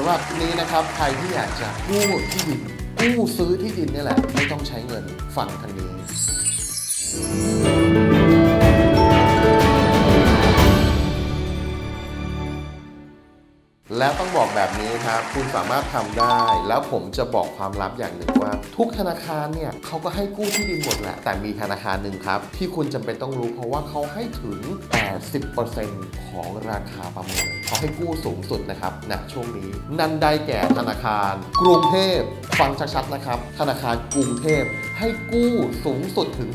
สำหรับนี้นะครับใครที่อยากจะกู้ที่ดินกู้ซื้อที่ดินนี่แหละ ไม่ต้องใช้เงินฟังทางนี้ ต้องบอกแบบนี้ครับ คุณสามารถทำได้ แล้วผมจะบอกความลับอย่างหนึ่งว่า ทุกธนาคารเนี่ยเขาก็ให้กู้ที่ดินหมดแหละ แต่มีธนาคารหนึ่งครับ ที่คุณจำเป็นต้องรู้เพราะว่าเขาให้ถึง 80%ของราคาประเมินเขาให้กู้สูงสุดนะครับณช่วงนี้นันได้แก่ธนาคาร กรุงเทพฟังชัดๆนะครับ ธนาคารกรุงเทพ ให้กู้สูงสุดถึง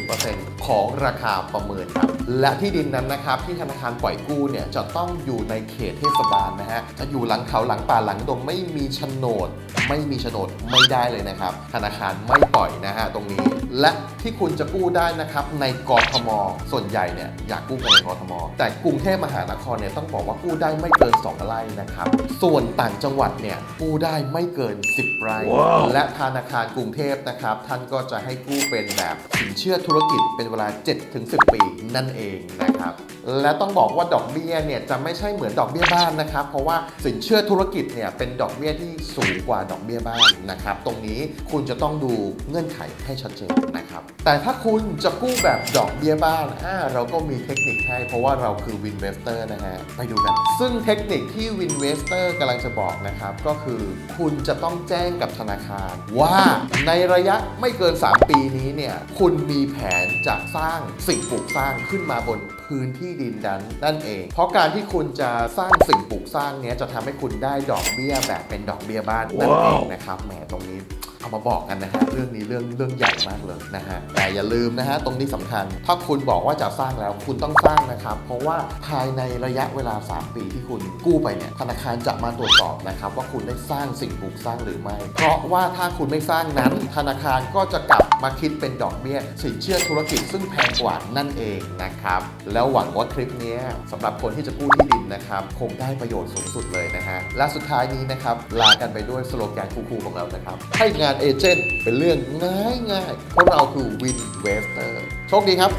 80%ของราคาประเมินครับ และที่ดินนั้นนะครับที่ธนาคารปล่อยกู้เนี่ยจะต้องอยู่ในเขตเทศบาลนะฮะ จะอยู่หลังเขาหลังป่าหลังดงไม่มีโฉนด ไม่มีโฉนดไม่ได้เลยนะครับ ธนาคารไม่ปล่อยนะฮะตรงนี้ และที่คุณจะกู้ได้นะครับในกทม ส่วนใหญ่เนี่ยอยากกู้กันในกทม แต่กรุงเทพมหานครเนี่ยต้องบอกว่ากู้ได้ไม่เกิน 2 ไร่นะครับ ส่วนต่างจังหวัดเนี่ยกู้ได้ไม่เกิน 10 ไร่และธนาคารกรุงเทพนะครับท่านก็จะให้กู้เป็นแบบสินเชื่อธุรกิจเป็นเวลา 7-10 ปีนั่นเองนะครับ และต้องบอกว่าดอกเบี้ยเนี่ยจะไม่ใช่เหมือนดอกเบี้ยบ้านนะครับ เพราะว่าสินเชื่อธุรกิจเนี่ยเป็นดอกเบี้ยที่สูงกว่าดอกเบี้ยบ้านนะครับ ตรงนี้คุณจะต้องดูเงื่อนไขให้ชัดเจนนะครับ แต่ถ้าคุณจะกู้แบบดอกเบี้ยบ้านอ่าเราก็มีเทคนิคให้เพราะว่าเราคือวินเวสเตอร์นะฮะไปดูกัน ซึ่งเทคนิคที่วินเวสเตอร์กำลังจะบอกนะครับ ก็คือคุณจะต้องแจ้งกับธนาคารว่าในระยะไไม่เกิน 3 ปีนี้เนี่ยคุณมีแผนจะสร้างสิ่งปลูกสร้างขึ้นมาบนพื้นที่ดินนั้นนั่นเอง เพราะการที่คุณจะสร้างสิ่งปลูกสร้างเนี้ยจะทำให้คุณได้ดอกเบี้ยแบบเป็นดอกเบี้ยบ้านนั่นเองนะครับแหมตรงนี้ เอามาบอกกันนะฮะเรื่องนี้เรื่องเรื่องใหญ่มากเลยนะฮะแต่อย่าลืมนะฮะตรงนี้สำคัญ ถ้าคุณบอกว่าจะสร้างแล้วคุณต้องสร้างนะครับ เพราะว่าภายในระยะเวลา 3 ปีที่คุณกู้ไปเนี่ยธนาคารจะมาตรวจสอบนะครับ ว่าคุณได้สร้างสิ่งปลูกสร้างหรือไม่ เพราะว่าถ้าคุณไม่สร้างนั้น ธนาคารก็จะกลับมาคิดเป็นดอกเบี้ยสินเชื่อธุรกิจซึ่งแพงกว่านั่นเองนะครับแล้วหวังว่าคลิปนี้ยสำหรับคนที่จะกู้ที่ดินนะครับคงได้ประโยชน์สูงสุดเลยนะฮะและสุดท้ายนี้นะครับลากันไปด้วยสโลแกนคูลๆของเรานะครับให้งานานเอเจนต์เป็นเรื่องง่ายๆเพราะเราคือวินเวสเตอร์โชคดีครับ